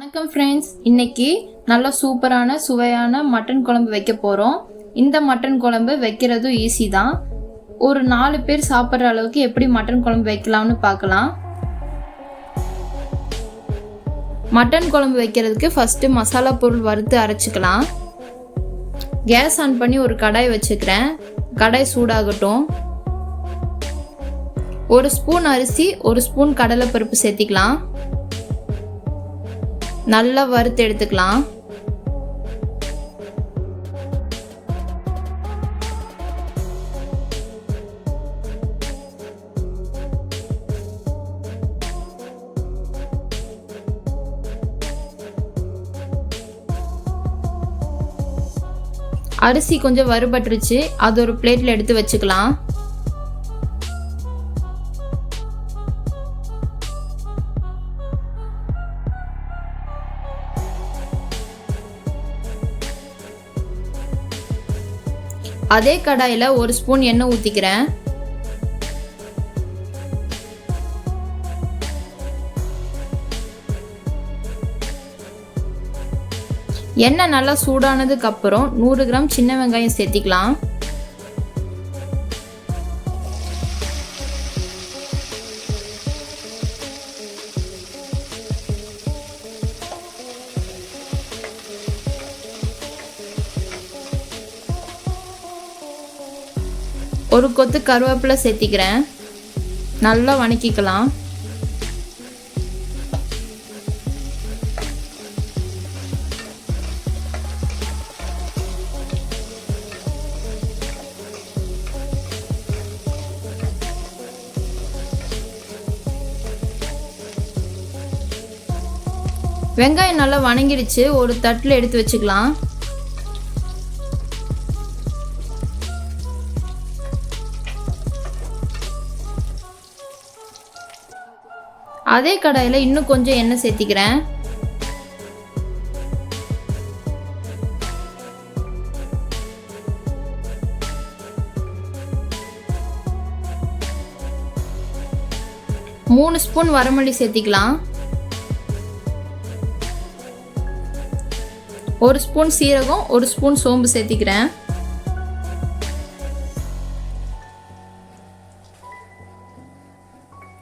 வணக்கம் ஃப்ரெண்ட்ஸ் இன்னைக்கு நல்ல சூப்பரான சுவையான மட்டன் குழம்பு வைக்க போகிறோம் இந்த மட்டன் குழம்பு வைக்கிறதும் ஈஸி தான். ஒரு நாலு பேர் சாப்பிட்ற அளவுக்கு எப்படி மட்டன் குழம்பு வைக்கலாம்னு பார்க்கலாம். மட்டன் குழம்பு வைக்கிறதுக்கு ஃபஸ்ட்டு மசாலா பொருள் வறுத்து அரைச்சிக்கலாம். கேஸ் ஆன் பண்ணி ஒரு கடாய் வச்சுக்கிறேன். கடாய் சூடாகட்டும். ஒரு ஸ்பூன் அரிசி ஒரு ஸ்பூன் கடலைப்பருப்பு சேர்த்திக்கலாம். நல்லா வறுத்து எடுத்துக்கலாம். அரிசி கொஞ்சம் வறுபட்டுருச்சு. அது ஒரு பிளேட்டில் எடுத்து வச்சுக்கலாம். அதே கடாயில் ஒரு ஸ்பூன் எண்ணெய் ஊற்றிக்கிறேன் எண்ணெய் நல்லா சூடானதுக்கு அப்புறம் நூறு கிராம் சின்ன வெங்காயம் சேர்த்திக்கலாம். ஒரு கொத்து கருவேப்பிலை சேர்த்திக்கிறேன். நல்லா வணக்கிக்கலாம். வெங்காயம் நல்லா வணங்கிடுச்சு. ஒரு தட்டில் எடுத்து வச்சுக்கலாம். அதே கடாயில் இன்னும் கொஞ்சம் எண்ணெய் சேர்த்திக்கிறேன். மூணு ஸ்பூன் வரமல்லி சேர்த்திக்கலாம். ஒரு ஸ்பூன் சீரகம் ஒரு ஸ்பூன் சோம்பு சேர்த்திக்கிறேன்.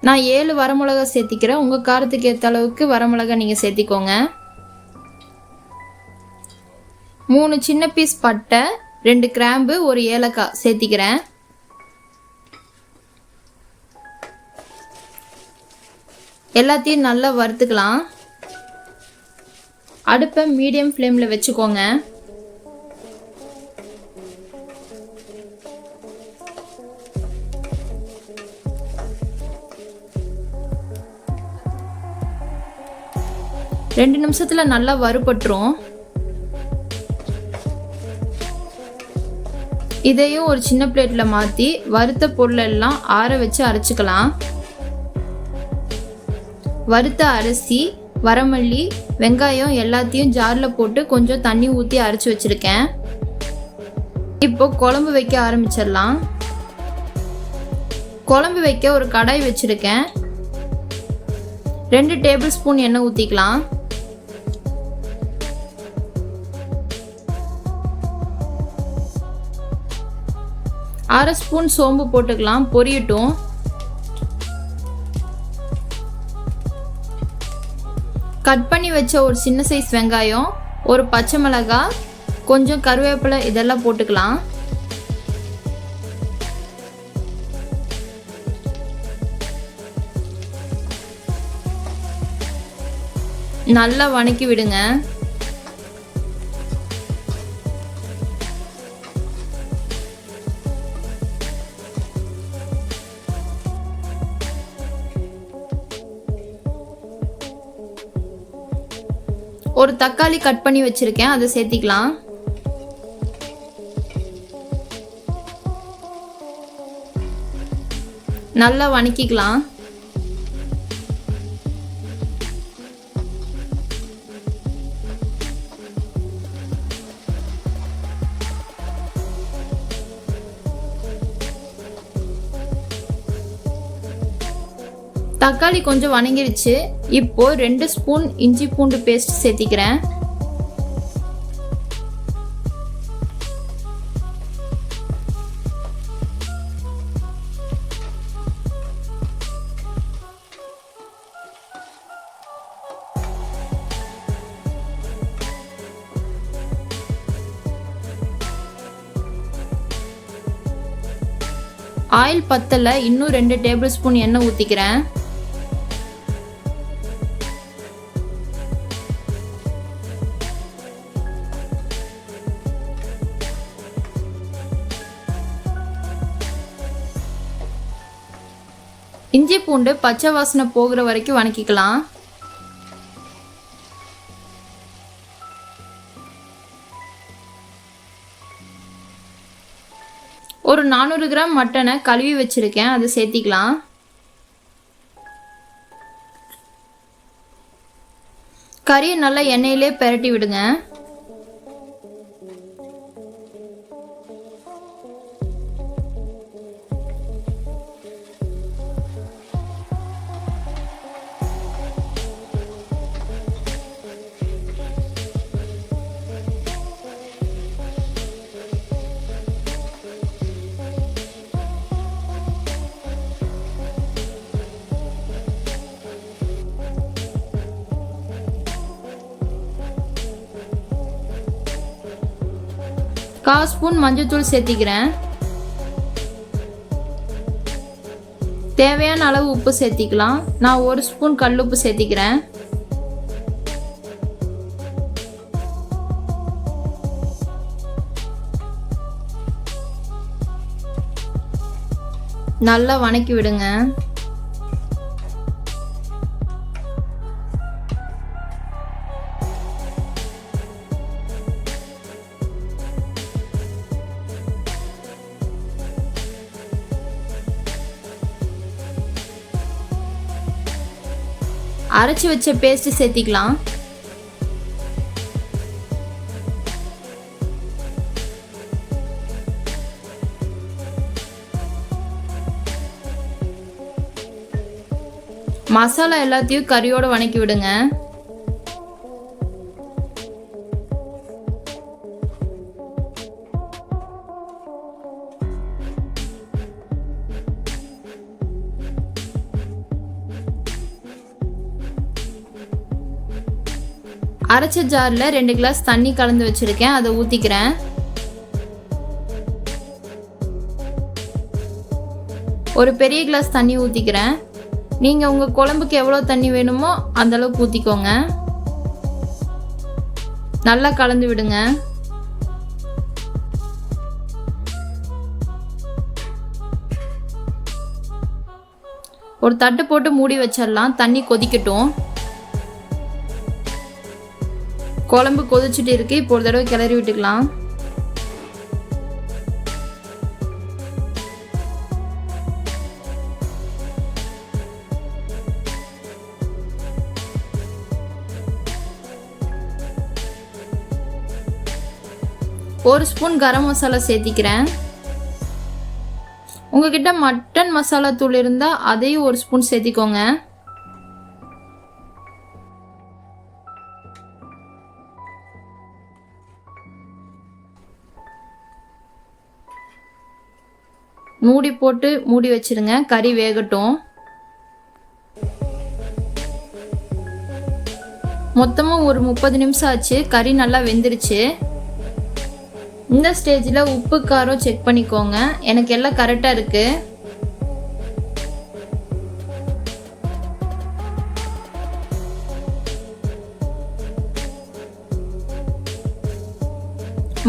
நான் ஏழு வரமிளகா சேர்த்திக்கிறேன். உங்கள் காரத்துக்கு ஏற்ற அளவுக்கு வரமிளகா நீங்கள் சேர்த்திக்கோங்க. மூணு சின்ன பீஸ் பட்டை ரெண்டு கிராம்பு ஒரு ஏலக்காய் சேர்த்திக்கிறேன். எல்லாத்தையும் நல்லா வறுத்துக்கலாம். அடுப்பை மீடியம் ஃப்ளேமில் வச்சுக்கோங்க. ரெண்டு நிமிஷத்தில் நல்லா வறுபட்டுரும். இதையும் ஒரு சின்ன பிளேட்டில் மாற்றி வறுத்த பொருளெல்லாம் ஆற வச்சு அரைச்சிக்கலாம். வறுத்த அரிசி வரமல்லி வெங்காயம் எல்லாத்தையும் ஜாரில் போட்டு கொஞ்சம் தண்ணி ஊற்றி அரைச்சி வச்சுருக்கேன். இப்போ குழம்பு வைக்க ஆரம்பிச்சிடலாம். குழம்பு வைக்க ஒரு கடாய் வச்சுருக்கேன். ரெண்டு டேபிள் ஸ்பூன் எண்ணெய் ஊற்றிக்கலாம் அரை ஸ்பூன் சோம்பு போட்டுக்கலாம் பொரியட்டும். கட் பண்ணி வச்ச ஒரு சின்ன சைஸ் வெங்காயம் ஒரு பச்சை மிளகாய் கொஞ்சம் கருவேப்பிலை இதெல்லாம் போட்டுக்கலாம். நல்லா வணக்கி விடுங்க. ஒரு தக்காளி கட் பண்ணி வச்சிருக்கேன் அதை சேர்த்திக்கலாம். நல்லா வணக்கிக்கலாம். தக்காளி கொஞ்சம் வணங்கிருச்சு. இப்போ ரெண்டு ஸ்பூன் இஞ்சி பூண்டு பேஸ்ட் சேர்த்திக்கிறேன். ஆயில் பத்தலை இன்னும் ரெண்டு டேபிள் ஸ்பூன் எண்ணெய் ஊற்றிக்கிறேன் இஞ்சி பூண்டு பச்சை வாசனை போகிற வரைக்கும் வணக்கிக்கலாம். ஒரு நானூறு கிராம் மட்டனை கழுவி வச்சிருக்கேன். அதை சேர்த்திக்கலாம். கறியை நல்லா எண்ணெயிலே பெரட்டி விடுங்க. கால் ஸ்பூன் மஞ்சள்தூள் சேர்த்திக்கிறேன். தேவையான அளவு உப்பு சேர்த்திக்கலாம். நான் ஒரு ஸ்பூன் கல் உப்பு சேர்த்திக்கிறேன். நல்லா வணக்கி விடுங்க. அரைச்சி வச்ச பேஸ்ட் சேர்த்திக்கலாம். மசாலா எல்லாத்தையும் கறியோட வணக்கி விடுங்க. அரைச்ச ஜாரில் ரெண்டு கிளாஸ் தண்ணி கலந்து வச்சுருக்கேன். அதை ஊற்றிக்கிறேன் ஒரு பெரிய கிளாஸ் தண்ணி ஊற்றிக்கிறேன் நீங்கள் உங்கள் குழம்புக்கு எவ்வளோ தண்ணி வேணுமோ அந்தளவுக்கு ஊற்றிக்கோங்க நல்லா கலந்து விடுங்க. ஒரு தட்டு போட்டு மூடி வச்சிடலாம். தண்ணி கொதிக்கட்டும். குழம்பு கொதிச்சுட்டு இருக்கு. இப்போ ஒரு தடவை கிளறி விட்டுக்கலாம். ஒரு ஸ்பூன் கரம் மசாலா சேர்த்திக்கிறேன். உங்ககிட்ட மட்டன் மசாலா தூள் இருந்தால் அதையும் ஒரு ஸ்பூன் சேர்த்திக்கோங்க. மூடி போட்டு மூடி வச்சிருங்க. கறி வேகட்டும். மொத்தமாக ஒரு முப்பது நிமிஷம் ஆச்சு. கறி நல்லா வெந்துருச்சு. இந்த ஸ்டேஜில் உப்பு காரம் செக் பண்ணிக்கோங்க. எனக்கு எல்லாம் கரெக்டாக இருக்குது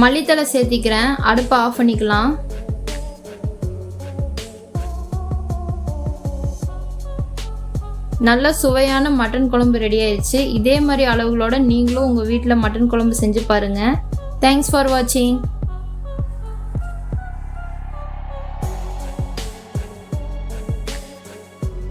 மல்லித்தலை சேர்த்திக்கிறேன். அடுப்பை ஆஃப் பண்ணிக்கலாம். நல்ல சுவையான மட்டன் குழம்பு ரெடி ஆயிடுச்சு. இதே மாதிரி அளவுகளோட நீங்களும் உங்கள் வீட்டில் மட்டன் குழம்பு செஞ்சு பாருங்கள் தேங்க்ஸ் ஃபார் வாட்சிங்